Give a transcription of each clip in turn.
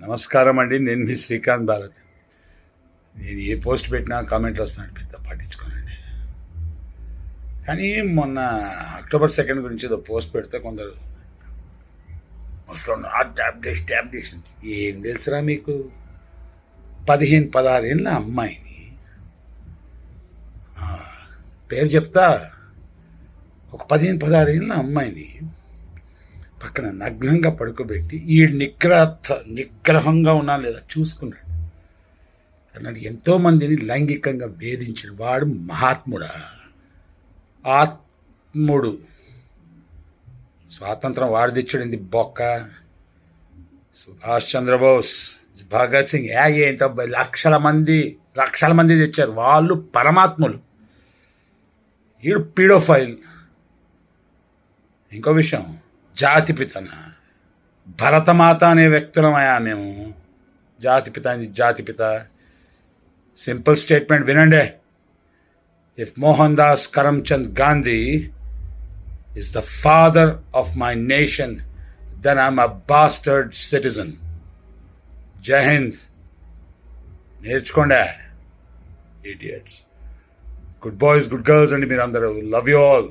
నమస్కారం అండి నేను మీ శ్రీకాంత్ భారత్. నేను ఏ పోస్ట్ పెట్టినా కామెంట్లు వస్తాను పెద్ద పట్టించుకోనండి. కానీ మొన్న అక్టోబర్ సెకండ్ గురించి ఏదో పోస్ట్ పెడితే కొందరు ముసలు టాబ్లెట్ టాబ్లెట్ ఏం తెలుసురా మీకు? పదిహేను పదహారు ఏళ్ళ అమ్మాయిని. పేరు చెప్తా. ఒక పదిహేను పదహారు ఏళ్ళ అమ్మాయిని పక్కన నగ్నంగా పడుకోబెట్టి ఈ నిగ్రహ నిగ్రహంగా ఉన్నా లేదా చూసుకున్నాడు. అన్నాడు ఎంతోమందిని లైంగికంగా వేధించిన వాడు మహాత్ముడా. ఆత్ముడు. స్వాతంత్రం వాడు తెచ్చుడింది బొక్క? సుభాష్ చంద్రబోస్ భగత్ సింగ్. యా ఏంత లక్షల మంది లక్షల మంది తెచ్చారు. వాళ్ళు పరమాత్ములు. ఈడు పీడోఫైల్. ఇంకో విషయం. జాతిపితన. భరతమాత అనే వ్యక్తులమయా మేము? జాతిపిత అని జాతిపిత. సింపుల్ స్టేట్మెంట్ వినండి. If Mohan Das Karamchand Gandhi is the father of my nation, then I'm a bastard citizen. Jai Hind నేర్చుకోండి idiots good boys good girls అండి మీరు అందరూ లవ్ యూ ఆల్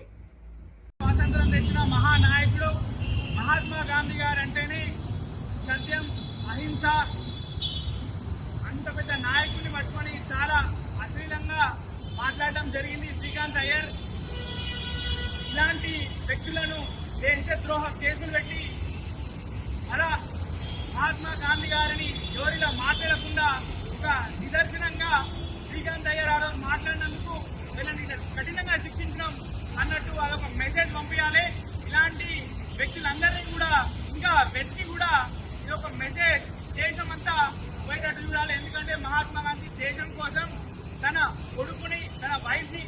స్వాతంత్రం తెచ్చిన మహానాయకుడు మహాత్మా గాంధీ గారు అంటేనే సత్యం అహింస అంత పెద్ద నాయకుడిని పట్టుకొని చాలా అశ్లీలంగా మాట్లాడడం జరిగింది శ్రీకాంత్ అయ్యర్. ఇలాంటి వ్యక్తులను దేశద్రోహ కేసులు పెట్టి అలా మహాత్మా గాంధీ గారిని జోరిలో మాట్లాడకుండా ఒక నిదర్శనంగా శ్రీకాంత్ అయ్యర్ ఆ రోజు మాట్లాడినందుకు వీళ్ళని కఠినంగా శిక్షించడం అన్నట్టు అదొక మెసేజ్ పంపించాలి. ఇలాంటి వ్యక్తులందరూ వెతికి కూడా ఇది ఒక మెసేజ్ దేశం అంతా పోయేటట్టు చూడాలి. ఎందుకంటే మహాత్మా గాంధీ దేశం కోసం తన కొడుకుని తన వైఫ్ని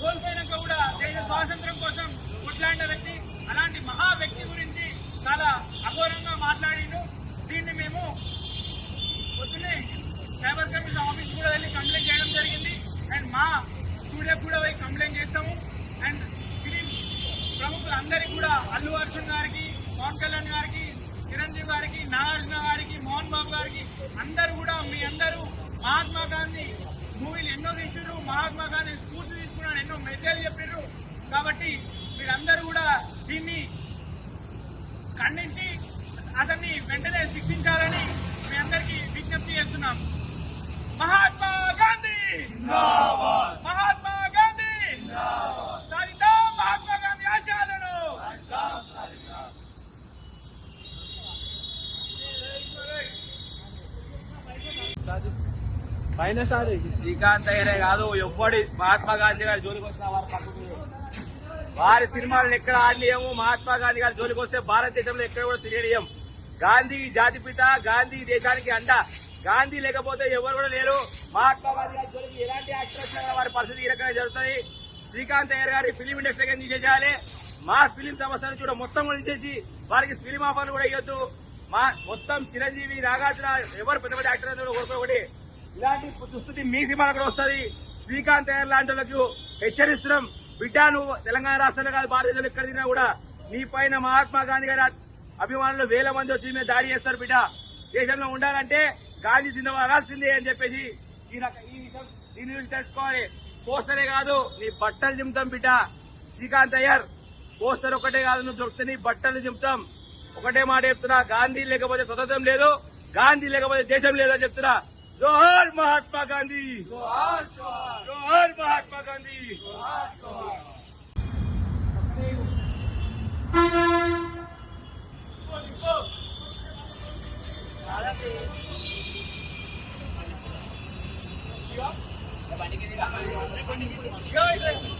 కోల్పోయినాక కూడా దేశ స్వాతంత్రం కోసం కొట్లాడిన వ్యక్తి అలాంటి మహా వ్యక్తి గురించి చాలా అఘోరంగా మాట్లాడిండు. దీన్ని మేము పొద్దున్నే సైబర్ కమిషన్ ఆఫీస్ కూడా వెళ్ళి కంప్లైంట్ చేయడం జరిగింది. అండ్ మా స్టూడియో కూడా పోయి కంప్లైంట్ చేస్తాము. అండ్ ఫిలిం ప్రముఖులందరికీ కూడా అల్లు అర్జున్ గారికి పవన్ కళ్యాణ్ గారికి చిరంజీవి గారికి నాగార్జున గారికి మోహన్ బాబు గారికి అందరూ కూడా మీ అందరూ మహాత్మా గాంధీ మూవీలు ఎన్నో తీసిర్రు మహాత్మా గాంధీ స్ఫూర్తి తీసుకున్నాను ఎన్నో మెసేజ్ చెప్పారు కాబట్టి మీరందరూ కూడా దీన్ని ఖండించి అతన్ని వెంటనే శిక్షించాలని మీ అందరికీ విజ్ఞప్తి చేస్తున్నాం మహాత్మా గాంధీ మహాత్మా గాంధీ సాధిద్దాం మహాత్మా గాంధీ ఆశయాలను పైన సార్ శ్రీకాంత్ అయ్యరే కాదు ఎవ్వడి మహాత్మా గాంధీ గారి జోలికి వచ్చిన వారు పక్కకు. వారి సినిమాలను ఎక్కడ ఆడలేము మహాత్మా గాంధీ గారి జోలికి వస్తే భారతదేశంలో ఎక్కడ కూడా తిరగలేం గాంధీ జాతిపిత గాంధీ దేశానికి అండ. గాంధీ లేకపోతే ఎవరు కూడా లేరు. మహాత్మా గాంధీ గారి జోలికి ఎలాంటి యాక్టర్ వచ్చినా వారి పరిస్థితి ఈ రకంగా జరుగుతుంది. శ్రీకాంత్ అయ్యర్ గారి ఫిలిం ఇండస్ట్రీకి తీసేసేయాలి మా ఫిలిం సంస్థను కూడా మొత్తం కూడా తీసేసి వారికి ఫిలిం ఆఫర్లు కూడా ఇవ్వద్దు. మా మొత్తం చిరంజీవి నాగార్జున ఎవరు పెద్ద పెద్ద యాక్టర్ ఒకటి ఇలాంటి దుస్థితి మీ సినిమాలో కూడా వస్తుంది. శ్రీకాంత్ అయ్యర్ లాంటి వాళ్ళకు హెచ్చరిస్తున్నాం. బిడ్డ నువ్వు తెలంగాణ రాష్ట్రంలో కాదు భారతదేశంలో ఎక్కడ తిన్నా కూడా నీ పైన మహాత్మా గాంధీ గారి అభిమానులు వేల మంది వచ్చి మీద దాడి చేస్తారు బిడ్డ. దేశంలో ఉండాలంటే గాంధీ జిందాబాదాల్సిందే అని చెప్పేసి ఈ రక- ఈ విషయం దీని గురించి తెలుసుకోవాలి. పోస్టరే కాదు నీ బట్టలు చింపుతాం బిడ్డ. శ్రీకాంత్ అయ్యర్ పోస్టర్ ఒక్కటే కాదు నువ్వు దొరికితే నీ బట్టలు చింపుతాం. ఒకటే మాట చెప్తున్నా గాంధీ లేకపోతే స్వతంత్రం లేదు గాంధీ లేకపోతే దేశం లేదు అని చెప్తున్నా. జోహార్ మహాత్మా గాంధీ! జోహార్ మహాత్మా గాంధీ! శ్రీకాంత్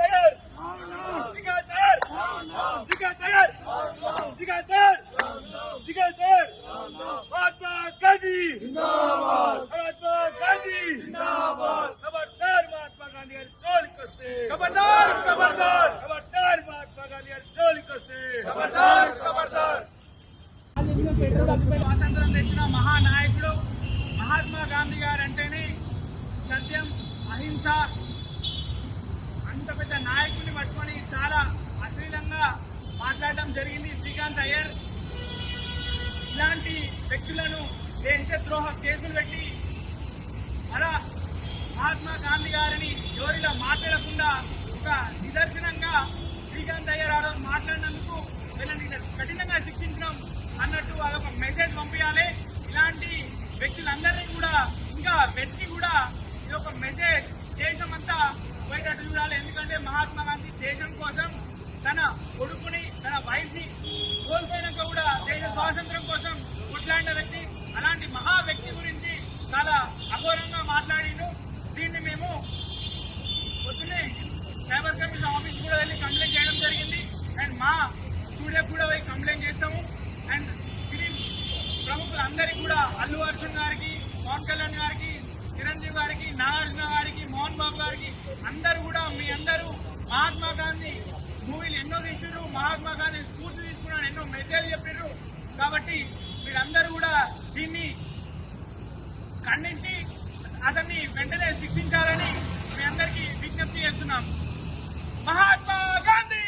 అయ్యర్ శ్రీకాంత్ అయ్యర్ శ్రీకాంత్ అయ్యర్ శ్రీకాంత్ అయ్యర్ శ్రీకాంత్ అయ్యర్ మహాత్మా గాంధీ మహాత్మా గాంధీ ఖబర్దార్ మహాత్మా గాంధీ గారి జోలికి వస్తే ఖబర్దార్ ఖబర్దార్ ఖబర్దార్ మహాత్మా గాంధీ గారి జోలికి వస్తే ఖబర్దార్ ఖబర్దార్ స్వాతంత్రం తెచ్చిన మహానాయకుడు మహాత్మా గాంధీ గారు అంటేనే సత్యం అహింస అంత పెద్ద నాయకుడిని పట్టుకొని చాలా అశ్లీలంగా మాట్లాడడం జరిగింది శ్రీకాంత్ అయ్యర్. ఇలాంటి వ్యక్తులను దేశద్రోహ కేసులు పెట్టి అలా మహాత్మా గాంధీ గారిని జోరిలో మాట్లాడకుండా ఒక నిదర్శనంగా శ్రీకాంత్ అయ్యర్ ఆ రోజు మాట్లాడినందుకు వీళ్ళని కఠినంగా శిక్షించడం అన్నట్టు అదొక మెసేజ్ పంపించాలి ఇలాంటి వ్యక్తులందరినీ కూడా ఇంకా వెతికి కూడా ఇది ఒక మెసేజ్ దేశం అంతా పోయేటట్టు చూడాలి ఎందుకంటే మహాత్మా గాంధీ దేశం కోసం తన కొడుకుని తన వైఫ్ని కోల్పోయినాక కూడా దేశ స్వాతంత్రం కోసం కొట్లాడిన వ్యక్తి అలాంటి మహా వ్యక్తి గురించి చాలా అఘోరంగా మాట్లాడిండు. దీన్ని మేము పొద్దున్నే సైబర్ కమిషన్ ఆఫీస్ కూడా వెళ్ళి కంప్లైంట్ చేయడం జరిగింది. అండ్ మా స్టూడియో కూడా పోయి కంప్లైంట్ చేస్తాము. అండ్ ఫిలిం ప్రముఖులందరికీ కూడా అల్లు అర్జున్ గారికి పవన్ కళ్యాణ్ గారికి చిరంజీవి గారికి నాగార్జున గారికి మోహన్ బాబు గారికి అందరూ కూడా మీ అందరూ మహాత్మా గాంధీ మూవీలు ఎన్నో తీసిర్రు మహాత్మా గాంధీ స్ఫూర్తి తీసుకున్నాడు ఎన్నో మెసేజ్ చెప్పిర్రు. కాబట్టి మీరందరూ కూడా దీన్ని ఖండించి అతన్ని వెంటనే శిక్షించాలని మీ అందరికీ విజ్ఞప్తి చేస్తున్నాం. మహాత్మా గాంధీ!